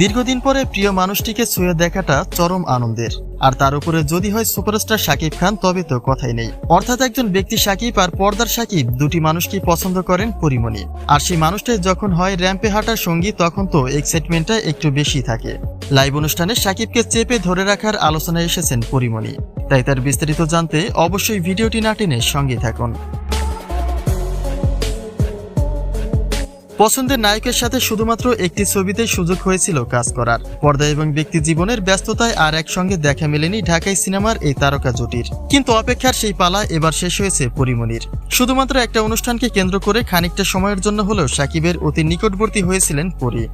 দীর্ঘদিন পরে প্রিয় মানুষটিকে ছুঁয়ে দেখাটা চরম আনন্দের। আর তার উপরে যদি হয় সুপারস্টার সাকিব খান, তবে তো কথাই নেই। অর্থাৎ একজন ব্যক্তি সাকিব আর পর্দার সাকিব দুটি মানুষকে পছন্দ করেন পরিমণি। আর সেই মানুষটাই যখন হয় র্যাম্পে হাঁটার সঙ্গী, তখন তো এক্সাইটমেন্টটা একটু বেশি থাকে। লাইভ অনুষ্ঠানে শাকিবকে চেপে ধরে রাখার আলোচনায় এসেছেন পরিমণি। তাই তার বিস্তারিত জানতে অবশ্যই ভিডিওটি না টেনে সঙ্গে থাকুন। পছন্দের নায়কের সাথে শুধুমাত্র একটি ছবিতে সুযোগ হয়েছিল কাজ করার। পর্দা এবং ব্যক্তি জীবনের ব্যস্ততায় আর একসঙ্গে দেখা মেলেনি ঢাকাই সিনেমার এই তারকা জুটির। কিন্তু অপেক্ষার সেই পালা এবার শেষ হয়েছে পরিমণির শুধুমাত্র একটা অনুষ্ঠানকে কেন্দ্র করে খানিকটা সময়ের জন্য হলেও সাকিবের অতি নিকটবর্তী হয়েছিলেন পরি।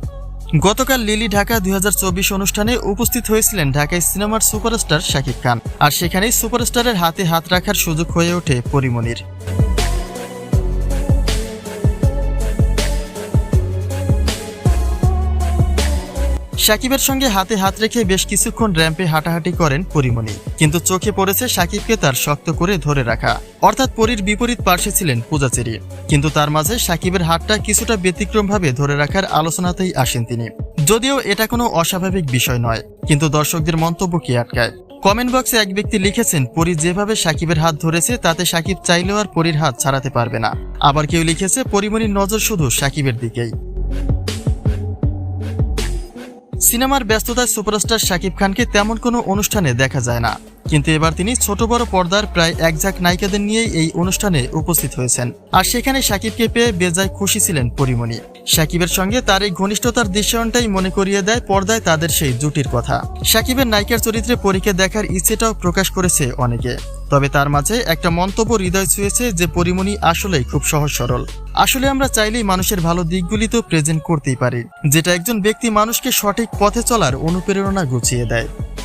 গতকাল লিলি ঢাকা দুই হাজার চব্বিশ অনুষ্ঠানে উপস্থিত হয়েছিলেন ঢাকায় সিনেমার সুপারস্টার শাকিব খান। আর সেখানেই সুপারস্টারের হাতে হাত রাখার সুযোগ হয়ে ওঠে পরিমণির সাকিবের সঙ্গে হাতে হাত রেখে বেশ কিছুক্ষণ র্যাম্পে হাঁটাহাঁটি করেন পরিমণি। কিন্তু চোখে পড়েছে সাকিবকে তার শক্ত করে ধরে রাখা। অর্থাৎ পরীর বিপরীত পার্শ্বে ছিলেন পূজাচেরি। কিন্তু তার মাঝে সাকিবের হাতটা কিছুটা ব্যতিক্রমভাবে ধরে রাখার আলোচনাতেই আসেন তিনি। যদিও এটা কোনো অস্বাভাবিক বিষয় নয়, কিন্তু দর্শকদের মন্তব্য কি আটকায়? কমেন্ট বক্সে এক ব্যক্তি লিখেছেন, পরি যেভাবে সাকিবের হাত ধরেছে, তাতে সাকিব চাইলেও আর পরীর হাত ছাড়াতে পারবে না। আবার কেউ লিখেছে, পরিমণির নজর শুধু সাকিবের দিকেই। সিনেমার ব্যস্ততায় সুপারস্টার শাকিব খানকে তেমন কোনো অনুষ্ঠানে দেখা যায় না। কিন্তু এবার তিনি ছোট বড় পর্দার প্রায় একঝাক নায়িকাদের নিয়েই এই অনুষ্ঠানে উপস্থিত হয়েছেন। আর সেখানে শাকিবকে পেয়ে বেজায় খুশি ছিলেন পরিমণি। শাকিবের সঙ্গে তার এই ঘনিষ্ঠতার দৃশ্যায়নটাই মনে করিয়ে দেয় পর্দায় তাদের সেই জুটির কথা। শাকিবের নায়িকার চরিত্রে পরীকে দেখার ইচ্ছেটাও প্রকাশ করেছে অনেকে। তবে তার মাঝে একটা মন্তব্য হৃদয় ছুঁয়েছে যে পরিমণি আসলেই খুব সহজ সরল। আসলে আমরা চাইলেই মানুষের ভালো দিকগুলি তো প্রেজেন্ট করতেই পারি, যেটা একজন ব্যক্তি মানুষকে সঠিক পথে চলার অনুপ্রেরণা গুছিয়ে দেয়।